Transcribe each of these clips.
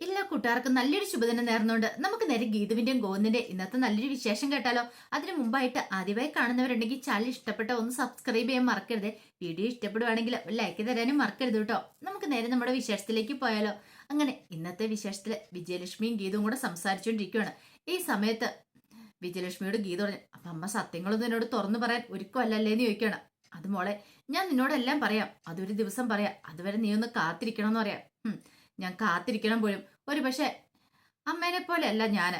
എല്ലാ കൂട്ടുകാർക്കും നല്ലൊരു ശുഭദിനം നേർന്നുകൊണ്ട് നമുക്ക് നേരെ ഗീതുവിന്റെയും ഗോവിന്ദിന്റെ ഇന്നത്തെ നല്ലൊരു വിശേഷം കേട്ടാലോ. അതിനു മുമ്പായിട്ട് ആദ്യമായി കാണുന്നവരുണ്ടെങ്കിൽ ചാനൽ ഇഷ്ടപ്പെട്ട ഒന്ന് സബ്സ്ക്രൈബ് ചെയ്യാൻ മറക്കരുത്. വീഡിയോ ഇഷ്ടപ്പെടുവാണെങ്കിൽ ലൈക്ക് തരാനും മറക്കരുത് കേട്ടോ. നമുക്ക് നേരെ നമ്മുടെ വിശേഷത്തിലേക്ക് പോയാലോ. അങ്ങനെ ഇന്നത്തെ വിശേഷത്തിൽ വിജയലക്ഷ്മിയും ഗീതവും കൂടെ സംസാരിച്ചുകൊണ്ടിരിക്കുകയാണ് ഈ സമയത്ത് വിജയലക്ഷ്മിയോട് ഗീത പറഞ്ഞു അപ്പൊ അമ്മ സത്യങ്ങളൊന്നും എന്നോട് തുറന്നു പറയാൻ ഒരുക്കമല്ലല്ലേ എന്ന് ചോദിക്കുകയാണ്. അത് മോളെ ഞാൻ നിന്നോടെല്ലാം പറയാം. അതൊരു ദിവസം പറയാം. അതുവരെ നീ ഒന്ന് കാത്തിരിക്കണം എന്ന് പറയാം ഞാൻ കാത്തിരിക്കണം പോലും. ഒരു പക്ഷേ അമ്മേനെ പോലെയല്ല ഞാൻ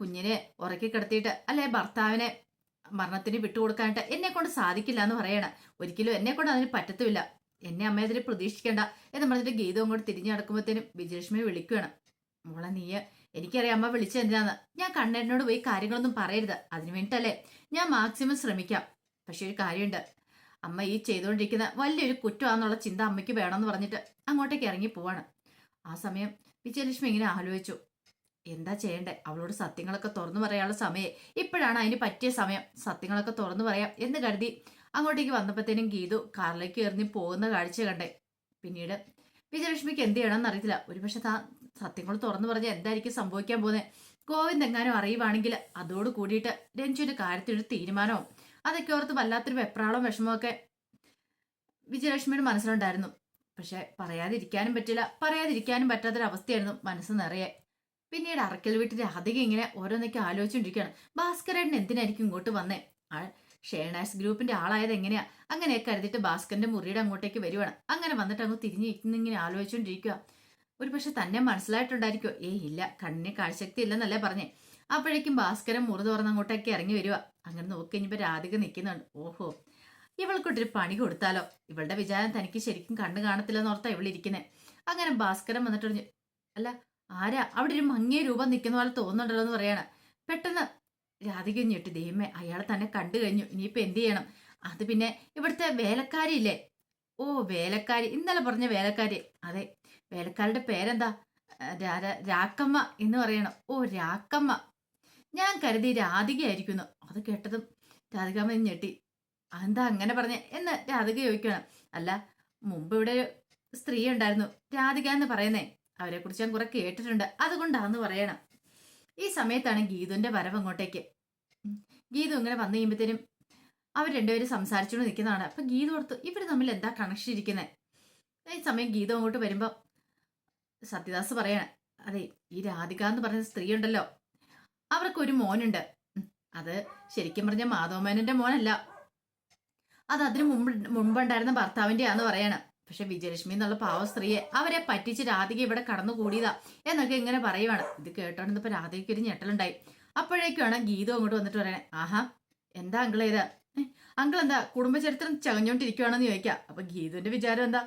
കുഞ്ഞിനെ ഉറക്കി കിടത്തിയിട്ട് അല്ലെ ഭർത്താവിനെ മരണത്തിന് വിട്ടുകൊടുക്കാനായിട്ട് എന്നെ കൊണ്ട് സാധിക്കില്ല എന്ന് പറയണം. ഒരിക്കലും എന്നെ കൊണ്ട് അതിന് പറ്റത്തുമില്ല. എന്നെ അമ്മ അതിന് പ്രതീക്ഷിക്കേണ്ട എന്ന് പറഞ്ഞിട്ട് ഗീതം അങ്ങോട്ട് തിരിഞ്ഞു നടക്കുമ്പോഴത്തേനും വിജയലക്ഷ്മി വിളിക്കുകയാണ്. മോളെ നീ എനിക്കറിയാം അമ്മ വിളിച്ചത് എന്തിനാന്ന്. ഞാൻ കണ്ണേട്ടനോട് പോയി കാര്യങ്ങളൊന്നും പറയരുത്. അതിനു വേണ്ടിട്ടല്ലേ ഞാൻ മാക്സിമം ശ്രമിക്കാം. പക്ഷെ ഒരു കാര്യമുണ്ട്. അമ്മ ഈ ചെയ്തുകൊണ്ടിരിക്കുന്ന വലിയൊരു കുറ്റമാണെന്നുള്ള ചിന്ത അമ്മയ്ക്ക് വേണമെന്ന് പറഞ്ഞിട്ട് അങ്ങോട്ടേക്ക് ഇറങ്ങി പോവാണ്. ആ സമയം വിജയലക്ഷ്മി ഇങ്ങനെ ആലോചിച്ചു. എന്താ ചെയ്യണ്ടേ? അവളോട് സത്യങ്ങളൊക്കെ തുറന്നു പറയാനുള്ള സമയം. ഇപ്പോഴാണ് അതിന് പറ്റിയ സമയം. സത്യങ്ങളൊക്കെ തുറന്നു പറയാം എന്ന് കരുതി അങ്ങോട്ടേക്ക് വന്നപ്പോഴത്തേനും ഗീതു കാറിലേക്ക് എറിഞ്ഞ് പോകുന്ന കാഴ്ച കണ്ടേ. പിന്നീട് വിജയലക്ഷ്മിക്ക് എന്ത് ചെയ്യണമെന്ന് അറിയത്തില്ല. ഒരുപക്ഷെ താ സത്യങ്ങൾ തുറന്നു പറഞ്ഞാൽ എന്തായിരിക്കും സംഭവിക്കാൻ പോകുന്നത് ഗോവിന്ദ് എങ്ങാനും അറിയുവാണെങ്കിൽ അതോട് കൂടിയിട്ട് രഞ്ജുവിന്റെ കാര്യത്തിലൊരു തീരുമാനവും. അതൊക്കെ ഓർത്ത് വല്ലാത്തൊരു വെപ്രാളവും വിഷമമൊക്കെ വിജയലക്ഷ്മിയുടെ മനസ്സിലുണ്ടായിരുന്നു. പക്ഷെ പറയാതിരിക്കാനും പറ്റില്ല. പറയാതിരിക്കാനും പറ്റാത്തൊരവസ്ഥയായിരുന്നു മനസ്സ് നിറയെ. പിന്നീട് അറക്കൽ വീട്ടിൽ അധികം ഇങ്ങനെ ഓരോന്നൊക്കെ ആലോചിച്ചുകൊണ്ടിരിക്കുകയാണ് ഭാസ്കരേട്ടൻ എന്തിനായിരിക്കും ഇങ്ങോട്ട് വന്നേ? ആ ഷേണാസ് ഗ്രൂപ്പിന്റെ ആളായത് എങ്ങനെയാ? അങ്ങനെയൊക്കെ കരുതിയിട്ട് ഭാസ്കറിന്റെ മുറിയുടെ അങ്ങോട്ടേക്ക് വരുവാണ്. അങ്ങനെ വന്നിട്ട് അങ്ങ് തിരിഞ്ഞ് ഇങ്ങനെ ആലോചിച്ചുകൊണ്ടിരിക്കുക ഒരു പക്ഷെ തന്നെ മനസ്സിലായിട്ടുണ്ടായിരിക്കോ ഏ ഇല്ല കണ്ണിന് കാഴ്ചശക്തി ഇല്ലെന്നല്ലേ പറഞ്ഞേ. അപ്പോഴേക്കും ഭാസ്കരൻ മുറി തുറന്ന് അങ്ങോട്ടേക്ക് ഇറങ്ങി വരിക അങ്ങനെ നോക്കി കഴിഞ്ഞപ്പോ രാധിക നിൽക്കുന്നുണ്ട്. ഓഹോ ഇവൾക്കൊട്ടൊരു പണി കൊടുത്താലോ? ഇവളുടെ വിചാരം തനിക്ക് ശരിക്കും കണ്ണു കാണത്തില്ലെന്ന് ഓർത്താ ഇവളിരിക്കുന്നത് അങ്ങനെ ഭാസ്കരൻ വന്നിട്ട് അല്ല ആരാ? അവിടെ ഒരു മങ്ങിയ രൂപം നിൽക്കുന്ന പോലെ തോന്നുന്നുണ്ടല്ലോ എന്ന് പറയാണ്. പെട്ടെന്ന് രാധിക ഞെട്ടി. ദൈവമേ അയാളെ തന്നെ കണ്ടു കഴിഞ്ഞു. ഇനിയിപ്പോ എന്ത് ചെയ്യണം? അത് പിന്നെ ഇവിടുത്തെ വേലക്കാരിയില്ലേ ഓ വേലക്കാരി. ഇന്നലെ പറഞ്ഞ വേലക്കാരി. അതെ വേലക്കാരുടെ പേരെന്താ? രാക്കമ്മ എന്ന് പറയണം. ഓ രാക്കമ്മ. ഞാൻ കരുതി രാധികയായിരിക്കുന്നു. അത് കേട്ടതും രാധികാമ്മ ഞെട്ടി. അതെന്താ അങ്ങനെ പറഞ്ഞ എന്ന് രാധിക ചോദിക്കണം അല്ല മുമ്പ് ഇവിടെ സ്ത്രീ ഉണ്ടായിരുന്നു രാധിക എന്ന് പറയുന്നേ. അവരെ കുറിച്ച് ഞാൻ കുറെ കേട്ടിട്ടുണ്ട് അതുകൊണ്ടാന്ന് പറയണം. ഈ സമയത്താണ് ഗീതുവിന്റെ വരവ് അങ്ങോട്ടേക്ക്. ഗീതു ഇങ്ങനെ വന്നു കഴിയുമ്പോഴത്തേനും അവർ രണ്ടുപേരും സംസാരിച്ചുകൊണ്ട് നിൽക്കുന്നതാണ്. അപ്പൊ ഗീതു ഓർത്തു ഇവർ തമ്മിൽ എന്താ കണക്ഷൻ ഇരിക്കുന്നത് ഈ സമയം ഗീതു അങ്ങോട്ട് വരുമ്പോ സത്യദാസ് പറയാണ് അതെ ഈ രാധിക എന്ന് പറഞ്ഞ സ്ത്രീ ഉണ്ടല്ലോ. അവർക്കൊരു മോനുണ്ട്. അത് ശരിക്കും പറഞ്ഞ മാധവമേനന്റെ മോനല്ല. അത് അതിനു മുമ്പ് മുമ്പുണ്ടായിരുന്ന ഭർത്താവിന്റെ ആന്ന് പറയാണ്. പക്ഷെ വിജയലക്ഷ്മി എന്നുള്ള പാവ സ്ത്രീയെ അവരെ പറ്റിച്ച് രാധിക ഇവിടെ കടന്നുകൂടിയതാ എന്നൊക്കെ ഇങ്ങനെ പറയുവാണ്. ഇത് കേട്ടോണ്ടിപ്പോ രാധികയ്ക്ക് ഒരു ഞെട്ടലുണ്ടായി. അപ്പോഴേക്കാണ് ഗീതു അങ്ങോട്ട് വന്നിട്ട് പറയണേ ആഹാ എന്താ അങ്കിൾ ഇത്? അങ്കിൾ എന്താ കുടുംബചരിത്രം ചകഞ്ഞോണ്ടിരിക്കുവാണെന്ന് ചോദിക്കാം. അപ്പൊ ഗീതുവിന്റെ വിചാരം എന്താ?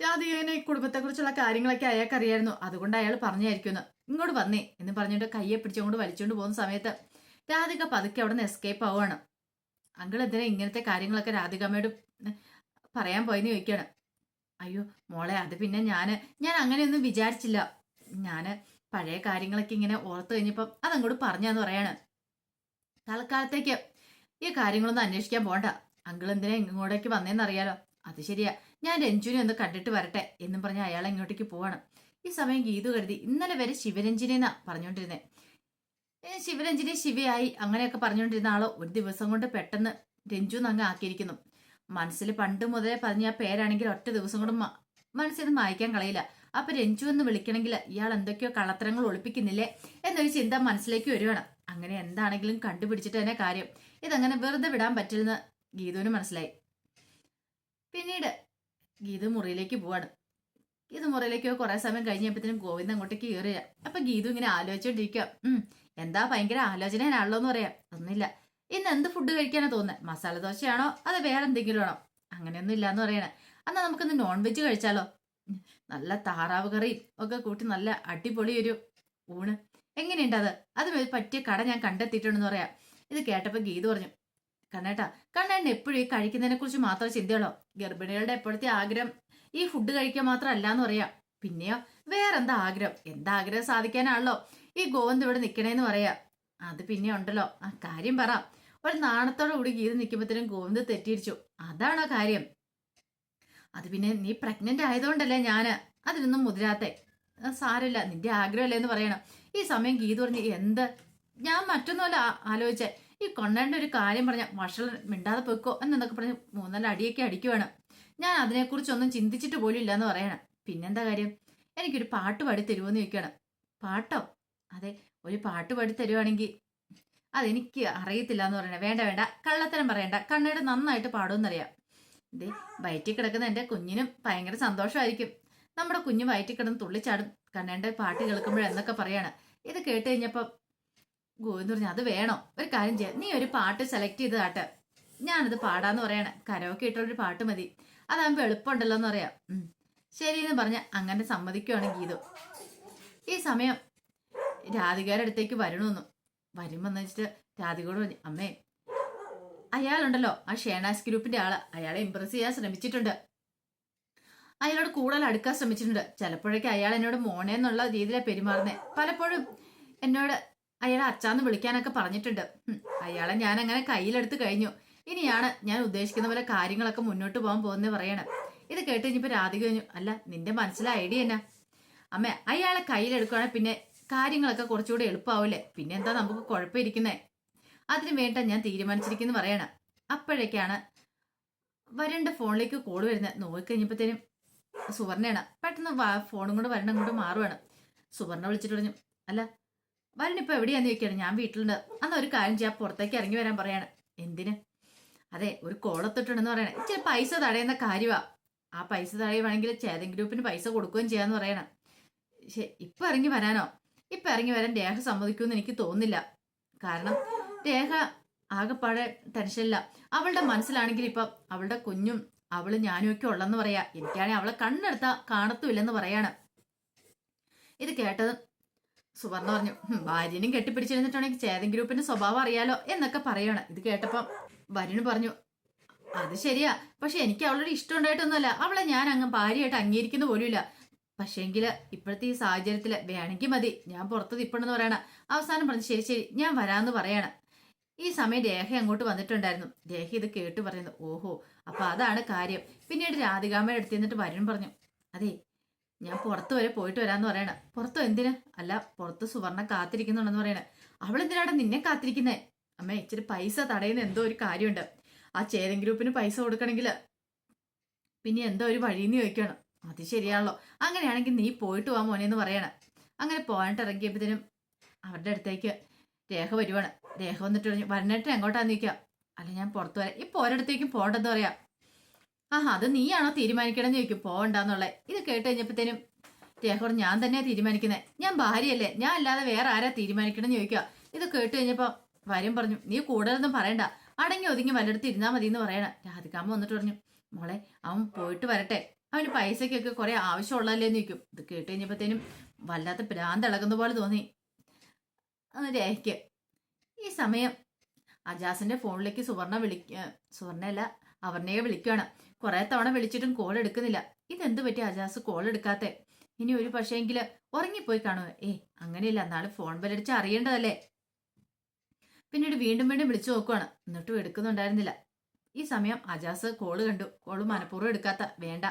രാധികനെ കുടുംബത്തെ കുറിച്ചുള്ള കാര്യങ്ങളൊക്കെ അയാൾക്ക് അറിയായിരുന്നു അതുകൊണ്ട് അയാൾ പറഞ്ഞായിരിക്കും ഇങ്ങോട്ട് വന്നേ എന്ന് പറഞ്ഞിട്ട് കയ്യെ പിടിച്ചുകൊണ്ട് വലിച്ചുകൊണ്ട് പോകുന്ന സമയത്ത് രാധിക പതുക്കെ അവിടെ നിന്ന് എസ്കേപ്പ് ആവുകയാണ് അങ്കിൾ എന്തിനാ ഇങ്ങനത്തെ കാര്യങ്ങളൊക്കെ രാധികമ്മയോട് പറയാൻ പോയെന്ന് ചോദിക്കണം. അയ്യോ മോളെ അത് പിന്നെ ഞാൻ ഞാൻ അങ്ങനെയൊന്നും വിചാരിച്ചില്ല. ഞാൻ പഴയ കാര്യങ്ങളൊക്കെ ഇങ്ങനെ ഓർത്തു കഴിഞ്ഞപ്പം അതങ്ങോട്ട് പറഞ്ഞാന്ന് പറയാണ്. തൽക്കാലത്തേക്ക് ഈ കാര്യങ്ങളൊന്നും അന്വേഷിക്കാൻ പോണ്ട. അങ്കിൾ എന്തിനാ ഇങ്ങോട്ടേക്ക് വന്നേന്ന് അറിയാലോ. അത് ശരിയാ ഞാൻ രഞ്ജുവിനെ ഒന്ന് കണ്ടിട്ട് വരട്ടെ എന്നും പറഞ്ഞ് അയാൾ ഇങ്ങോട്ടേക്ക് പോവാണ്. ഈ സമയം ഗീതു കരുതി ഇന്നലെ വരെ ശിവരഞ്ജിനെന്നാ പറഞ്ഞുകൊണ്ടിരുന്നേ ശിവരഞ്ജിനി ശിവയായി. അങ്ങനെയൊക്കെ പറഞ്ഞുകൊണ്ടിരുന്ന ആളോ ഒരു ദിവസം കൊണ്ട് പെട്ടെന്ന് രഞ്ജു അങ്ങ് ആക്കിയിരിക്കുന്നു. മനസ്സിൽ പണ്ട് മുതലേ പറഞ്ഞ ആ പേരാണെങ്കിൽ ഒറ്റ ദിവസം കൊണ്ട് മനസ്സിൽ നിന്ന് മായ്ക്കാൻ കളയില്ല. അപ്പൊ രഞ്ജു എന്ന് വിളിക്കണമെങ്കിൽ ഇയാൾ എന്തൊക്കെയോ കള്ളത്തരങ്ങൾ ഒളിപ്പിക്കുന്നില്ലേ എന്നൊരു ചിന്ത മനസ്സിലേക്ക് വരുവാണ്. അങ്ങനെ എന്താണെങ്കിലും കണ്ടുപിടിച്ചിട്ട് തന്നെ കാര്യം. ഇതങ്ങനെ വെറുതെ വിടാൻ പറ്റില്ലെന്ന് ഗീതുവിന് മനസ്സിലായി. പിന്നീട് ഗീതു മുറിയിലേക്ക് പോവാണ്. ഗീതു മുറിയിലേക്ക് കുറെ സമയം കഴിഞ്ഞപ്പോഴത്തേനും ഗോവിന്ദ് അങ്ങോട്ടേക്ക് കയറുക അപ്പൊ ഗീതു ഇങ്ങനെ ആലോചിച്ചോണ്ടിരിക്കുക എന്താ ഭയങ്കര ആലോചനയാണല്ലോ എന്ന് പറയാം. ഒന്നുമില്ല. ഇന്ന് എന്ത് ഫുഡ് കഴിക്കാനാ തോന്നുന്നത് മസാല ദോശയാണോ? അത് വേറെ എന്തെങ്കിലും ആണോ? അങ്ങനെയൊന്നും ഇല്ലാന്ന് പറയണേ. എന്നാ നമുക്കിന്ന് നോൺ വെജ് കഴിച്ചാലോ? നല്ല താറാവ് കറിയും ഒക്കെ കൂട്ടി നല്ല അടിപൊളി ഒരു ഊണ്. എങ്ങനെയുണ്ട് അത്? അത് പറ്റിയ കട ഞാൻ കണ്ടെത്തിയിട്ടുണ്ടെന്ന് പറയാം. ഇത് കേട്ടപ്പോ ഗീത് പറഞ്ഞു കണ്ണേട്ടാ കണ്ണേട്ടൻ എപ്പോഴും ഈ കഴിക്കുന്നതിനെ കുറിച്ച് മാത്രമേ ചിന്തയുള്ളൂ ഗർഭിണികളുടെ എപ്പോഴത്തെ ആഗ്രഹം ഈ ഫുഡ് കഴിക്കാൻ മാത്രം അല്ലാന്ന് പറയാം. പിന്നെയോ വേറെന്താ ആഗ്രഹം? എന്താ ആഗ്രഹം സാധിക്കാനാണല്ലോ? ഈ ഗോവന്ത് ഇവിടെ നിക്കണേന്ന് പറയാ. അത് പിന്നെ ഉണ്ടല്ലോ. ആ കാര്യം പറ. ഒരു നാണത്തോടെ കൂടി ഗീത നിൽക്കുമ്പോഴത്തേനും ഗോവിന്ദ് അതാണ് ആ കാര്യം? അത് പിന്നെ നീ പ്രഗ്നന്റ് ആയതുകൊണ്ടല്ലേ ഞാൻ? അതിനൊന്നും മുതിരാത്തെ. സാരല്ല നിന്റെ ആഗ്രഹമല്ലേ എന്ന് പറയണം. ഈ സമയം ഗീത പറഞ്ഞ് എന്ത്? ഞാൻ മറ്റൊന്നുമല്ല ആലോചിച്ചേ. ഈ കൊണ്ടേണ്ട ഒരു കാര്യം പറഞ്ഞ വഷൾ മിണ്ടാതെ പൊയ്ക്കോ എന്നൊക്കെ പറഞ്ഞ് മൂന്നല്ല അടിയൊക്കെ അടിക്കുവാണ്. ഞാൻ അതിനെക്കുറിച്ചൊന്നും ചിന്തിച്ചിട്ട് പോലും ഇല്ല എന്ന് പറയണം. പിന്നെന്താ കാര്യം? എനിക്കൊരു പാട്ട് പാടി തരുമോന്ന് ചോദിക്കണം. പാട്ടോ? അതെ ഒരു പാട്ട് പാടി തരുവാണെങ്കിൽ അതെനിക്ക് അറിയത്തില്ല എന്ന് പറയണേ. വേണ്ട വേണ്ട. കള്ളത്തരം പറയണ്ട. കണ്ണയുടെ നന്നായിട്ട് പാടുമെന്നറിയാം. ഇതേ വയറ്റിൽ കിടക്കുന്ന എന്റെ കുഞ്ഞിനും ഭയങ്കര സന്തോഷമായിരിക്കും. നമ്മുടെ കുഞ്ഞ് വയറ്റിൽ കിടന്ന് തുള്ളിച്ചാടും. കണ്ണേന്റെ പാട്ട് കേൾക്കുമ്പോഴെന്നൊക്കെ പറയാണ്. ഇത് കേട്ട് കഴിഞ്ഞപ്പോൾ ഗോവിന്ദ് പറഞ്ഞു അത് വേണോ. ഒരു കാര്യം ചെയ്യാം. നീ ഒരു പാട്ട് സെലക്ട് ചെയ്ത് കാട്ട്. ഞാനത് പാടാന്ന് പറയാണ്. കരോക്കെ ഇട്ടുള്ളൊരു പാട്ട് മതി. അതാകുമ്പോൾ എളുപ്പമുണ്ടല്ലോ എന്ന് പറയാം. ശരി എന്ന് പറഞ്ഞ് അങ്ങനെ സമ്മതിക്കുവാണ് ഗീതു ഈ സമയം രാധികയുടെ അടുത്തേക്ക് വരണമെന്നു. വരുമ്പോന്ന് വെച്ചിട്ട് രാധികയോട് പറഞ്ഞു അമ്മേ അയാളുണ്ടല്ലോ ആ ഷേണാസ് ഗ്രൂപ്പിന്റെ ആൾ. അയാളെ ഇമ്പ്രസ് ചെയ്യാൻ ശ്രമിച്ചിട്ടുണ്ട്. അയാളോട് കൂടുതൽ അടുക്കാൻ ശ്രമിച്ചിട്ടുണ്ട്. ചിലപ്പോഴൊക്കെ അയാൾ എന്നോട് മോനെ എന്നുള്ള രീതിയിലാണ് പെരുമാറുന്നത് പലപ്പോഴും എന്നോട് അയാളെ അച്ചാന്ന് വിളിക്കാനൊക്കെ പറഞ്ഞിട്ടുണ്ട്. അയാളെ ഞാൻ അങ്ങനെ കയ്യിലെടുത്ത് കഴിഞ്ഞു. ഇനിയാണ് ഞാൻ ഉദ്ദേശിക്കുന്ന പോലെ കാര്യങ്ങളൊക്കെ മുന്നോട്ട് പോകാൻ പോകുന്നത് പറയണം. ഇത് കേട്ട് കഴിഞ്ഞപ്പോൾ രാധിക കഴിഞ്ഞു അല്ല നിന്റെ മനസ്സിലെ ഐഡിയ എന്നാ? അമ്മ അയാളെ കയ്യിലെടുക്കുകയാണെങ്കിൽ പിന്നെ കാര്യങ്ങളൊക്കെ കുറച്ചുകൂടെ എളുപ്പമാവില്ലേ പിന്നെ എന്താ നമുക്ക് കുഴപ്പമിരിക്കുന്നേ? അതിന് വേണ്ട ഞാൻ തീരുമാനിച്ചിരിക്കുന്നു പറയണം. അപ്പോഴേക്കാണ് വരേണ്ട ഫോണിലേക്ക് കോൾ വരുന്നത്. നോക്കിക്കഴിഞ്ഞപ്പോഴത്തേനും സുവർണയാണ്. പെട്ടെന്ന് ഫോണും കൊണ്ട് വരണം കൊണ്ട് മാറുവാണ്. സുവർണ വിളിച്ചിട്ട് പറഞ്ഞു അല്ല വരണ ഇപ്പൊ എവിടെയാന്ന് ചോദിക്കുകയാണ്? ഞാൻ വീട്ടിലുണ്ട്. അന്ന് ഒരു കാര്യം ചെയ്യാം പുറത്തേക്ക് ഇറങ്ങി വരാൻ പറയാണ്. എന്തിന്? അതെ ഒരു കോളത്തിട്ടുണ്ടെന്ന് പറയണേ. ഇച്ചിരി പൈസ തടയുന്ന കാര്യമാ ആ പൈസ തടയുവാണെങ്കിൽ ചേതൻ ഗ്രൂപ്പിന് പൈസ കൊടുക്കുകയും ചെയ്യാന്ന് പറയണം. ശരി ഇപ്പൊ ഇറങ്ങി വരാനോ? ഇപ്പൊ ഇറങ്ങി വരാൻ രേഖ സമ്മതിക്കുമെന്ന് എനിക്ക് തോന്നുന്നില്ല. കാരണം രേഖ ആകെപ്പാടെ ടെൻഷനില്ല അവളുടെ മനസ്സിലാണെങ്കിൽ ഇപ്പം അവളുടെ കുഞ്ഞും അവൾ ഞാനും ഒക്കെ ഉള്ളെന്ന് പറയാ. എനിക്കാണെങ്കിൽ അവളെ കണ്ണെടുത്ത കാണത്തുമില്ലെന്ന് പറയാണ്. ഇത് കേട്ടത് സുവർണ പറഞ്ഞു "ഹും, ഭാര്യനും കെട്ടിപ്പിടിച്ചിരുന്നിട്ടുണ്ടെങ്കിൽ ചേതൻ ഗ്രൂപ്പിന്റെ സ്വഭാവം അറിയാലോ എന്നൊക്കെ പറയണം. ഇത് കേട്ടപ്പം വരുണ് പറഞ്ഞു അത് ശരിയാ. പക്ഷെ എനിക്ക് അവളോട് ഇഷ്ടം ഉണ്ടായിട്ടൊന്നുമല്ല. അവളെ ഞാൻ അങ്ങ് ഭാര്യയായിട്ട് അംഗീകരിക്കുന്ന പോലുമില്ല. പക്ഷേങ്കിൽ ഇപ്പോഴത്തെ ഈ സാഹചര്യത്തിൽ വേണമെങ്കിൽ മതി. ഞാൻ പുറത്ത് തിപ്പണെന്ന് പറയണ. അവസാനം പറഞ്ഞു ശരി ശരി ഞാൻ വരാമെന്ന് പറയാണ്. ഈ സമയം രേഖ അങ്ങോട്ട് വന്നിട്ടുണ്ടായിരുന്നു. രേഖ ഇത് കേട്ട് പറയുന്നു ഓഹോ അപ്പൊ അതാണ് കാര്യം. പിന്നീട് രാധികാമ്മയുടെ അടുത്ത് നിന്നിട്ട് വരുൺ പറഞ്ഞു അതെ ഞാൻ പുറത്ത് വരെ പോയിട്ട് വരാമെന്ന് പറയണ. പുറത്തോ? എന്തിന്? അല്ല പുറത്ത് സുവർണ കാത്തിരിക്കുന്നുണ്ടെന്ന് പറയണ. അവൾ എന്തിനാണ് നിന്നെ കാത്തിരിക്കുന്നേ? അമ്മ ഇച്ചിരി പൈസ തടയുന്ന എന്തോ ഒരു കാര്യമുണ്ട്. ആ ചേരൻ ഗ്രൂപ്പിന് പൈസ കൊടുക്കണമെങ്കിൽ പിന്നെ എന്തോ ഒരു വഴിന്ന് ചോദിക്കണം. അത് ശരിയാണല്ലോ. അങ്ങനെയാണെങ്കിൽ നീ പോയിട്ട് വാ മോനെ എന്ന് പറയണം. അങ്ങനെ പോകാനിട്ട് ഇറങ്ങിയപ്പോഴത്തേനും അവരുടെ അടുത്തേക്ക് രേഖ വരുവാണ്. രേഖ വന്നിട്ട് പറഞ്ഞു വരണേട്ട് എങ്ങോട്ടാന്ന് നിൽക്കുക? അല്ല ഞാൻ പുറത്തു വരാം. ഇപ്പൊ ഒരിടത്തേക്കും പോകണ്ടെന്ന് പറയാം. ആഹാ അത് നീയാണോ തീരുമാനിക്കണമെന്ന് ചോദിക്കും. പോകണ്ടെന്നുള്ളത് ഇത് കേട്ട് കഴിഞ്ഞപ്പോഴത്തേനും രേഖ പറഞ്ഞു ഞാൻ തന്നെയാ തീരുമാനിക്കുന്നത് ഞാൻ ഭാര്യയല്ലേ. ഞാൻ അല്ലാതെ വേറെ ആരാ തീരുമാനിക്കണമെന്ന് ചോദിക്കുക. ഇത് കേട്ട് കഴിഞ്ഞപ്പോൾ വരും പറഞ്ഞു നീ കൂടുതലൊന്നും പറയണ്ട. അടങ്ങി ഒതുങ്ങി വല്ലയിടത്ത് ഇരുന്നാ മതി എന്ന് പറയണം. രാധികാമ്മ വന്നിട്ട് പറഞ്ഞു മോളെ അവൻ പോയിട്ട് വരട്ടെ. അവന് പൈസക്കൊക്കെ കുറെ ആവശ്യമുള്ളതല്ലേ നിൽക്കും ഇത് കേട്ട് കഴിഞ്ഞപ്പോഴത്തേനും വല്ലാത്ത ഭ്രാന്ത് ഇളകുന്ന പോലെ തോന്നി. രേഖയ്ക്ക് ഈ സമയം അജാസിന്റെ ഫോണിലേക്ക് സുവർണ വിളിക്ക സുവർണയല്ല അവർണയെ വിളിക്കുകയാണ് കുറെ തവണ വിളിച്ചിട്ടും കോൾ എടുക്കുന്നില്ല. ഇതെന്ത് പറ്റി അജാസ്? കോൾ എടുക്കാത്തെ. ഇനി ഒരു പക്ഷേങ്കിൽ ഉറങ്ങിപ്പോയി കാണുക ഏ അങ്ങനെയല്ല. എന്നാലും ഫോൺ ബലടിച്ച് അറിയേണ്ടതല്ലേ? പിന്നീട് വീണ്ടും വീണ്ടും വിളിച്ചു നോക്കുവാണ്. എന്നിട്ടും എടുക്കുന്നുണ്ടായിരുന്നില്ല. ഈ സമയം അജാസ് കോൾ കണ്ടു. കോൾ മനഃപൂർവം എടുക്കാത്ത. വേണ്ട.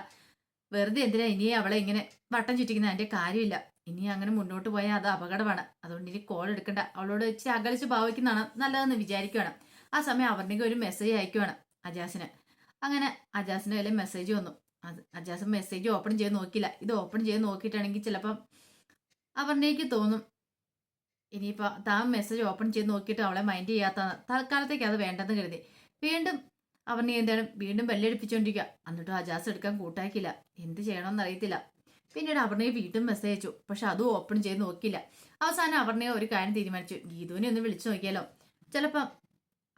വെറുതെ എന്തിനാ ഇനി അവളെ ഇങ്ങനെ വട്ടം ചുറ്റിക്കുന്ന? അതിന്റെ കാര്യമില്ല. ഇനി അങ്ങനെ മുന്നോട്ട് പോയാൽ അത് അപകടമാണ്. അതുകൊണ്ട് ഇനി കോൾ എടുക്കണ്ട. അവളോട് ഇച്ചിരി അകലിച്ച് ഭാവിക്കുന്നതാണ് നല്ലതെന്ന് വിചാരിക്കുകയാണ് ആ സമയം അവരുടെ ഒരു മെസ്സേജ് അയക്കുവാണ് അജാസിന്. അങ്ങനെ അജാസിന് കയ്യിൽ മെസ്സേജ് വന്നു. അത് അജാസ് മെസ്സേജ് ഓപ്പൺ ചെയ്ത് നോക്കിയില്ല. ഇത് ഓപ്പൺ ചെയ്ത് നോക്കിയിട്ടാണെങ്കിൽ ചിലപ്പം അവരുടേക്ക് തോന്നും. ഇനിയിപ്പോൾ താൻ മെസ്സേജ് ഓപ്പൺ ചെയ്ത് നോക്കിയിട്ട് അവളെ മൈൻഡ് ചെയ്യാത്ത തൽക്കാലത്തേക്ക് അത് വേണ്ടെന്ന് കരുതി. വീണ്ടും അവനെ എന്താണ് വീണ്ടും ബെല്ലടിപ്പിച്ചുകൊണ്ടിരിക്കുക എന്നിട്ടും അജാസ് എടുക്കാൻ കൂട്ടാക്കില്ല എന്ത് ചെയ്യണമെന്ന് അറിയത്തില്ല പിന്നീട് അവർണയെ വീണ്ടും മെസ്സേജ് അയച്ചു. പക്ഷെ അതും ഓപ്പൺ ചെയ്ത് നോക്കിയില്ല. അവസാനം അവർണയെ ഒരു കാര്യം തീരുമാനിച്ചു. ഗീതുവിനെ ഒന്ന് വിളിച്ചു നോക്കിയാലോ? ചിലപ്പം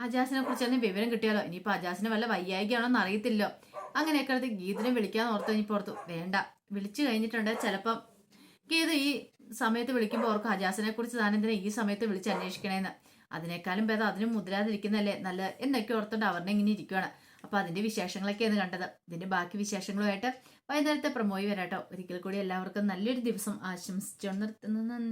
അജാസിനെ കുറിച്ച് തന്നെ വിവരം കിട്ടിയാലോ? ഇനിയിപ്പോൾ അജാസിനെ വല്ല വയ്യായികയാണോന്ന് അറിയത്തില്ലോ അങ്ങനെയൊക്കെ അടുത്ത് ഗീതിനെ വിളിക്കാൻ ഓർത്ത് കഴിഞ്ഞപ്പോൾ ഓർത്തു വേണ്ട. വിളിച്ചു കഴിഞ്ഞിട്ടുണ്ട്. ചിലപ്പം ഗീത ഈ സമയത്ത് വിളിക്കുമ്പോൾ ഓർക്കും അജാസിനെ കുറിച്ച് താൻ എന്തിനാ ഈ സമയത്ത് വിളിച്ച് അന്വേഷിക്കണേന്ന്. അതിനേക്കാളും ഭേദം അതിനും മുതിരാതിരിക്കുന്നല്ലേ നല്ല എന്നൊക്കെ ഓർത്തുകൊണ്ട് അവരുടെ ഇങ്ങനെ ഇരിക്കുകയാണ് അപ്പൊ അതിന്റെ വിശേഷങ്ങളൊക്കെയാണ് കണ്ടത്. ഇതിന്റെ ബാക്കി വിശേഷങ്ങളുമായിട്ട് വൈകുന്നേരത്തെ പ്രമോയി വരാട്ടോ. ഒരിക്കൽ കൂടി എല്ലാവർക്കും നല്ലൊരു ദിവസം ആശംസിച്ചു നിർത്തുന്നു. നന്ദി.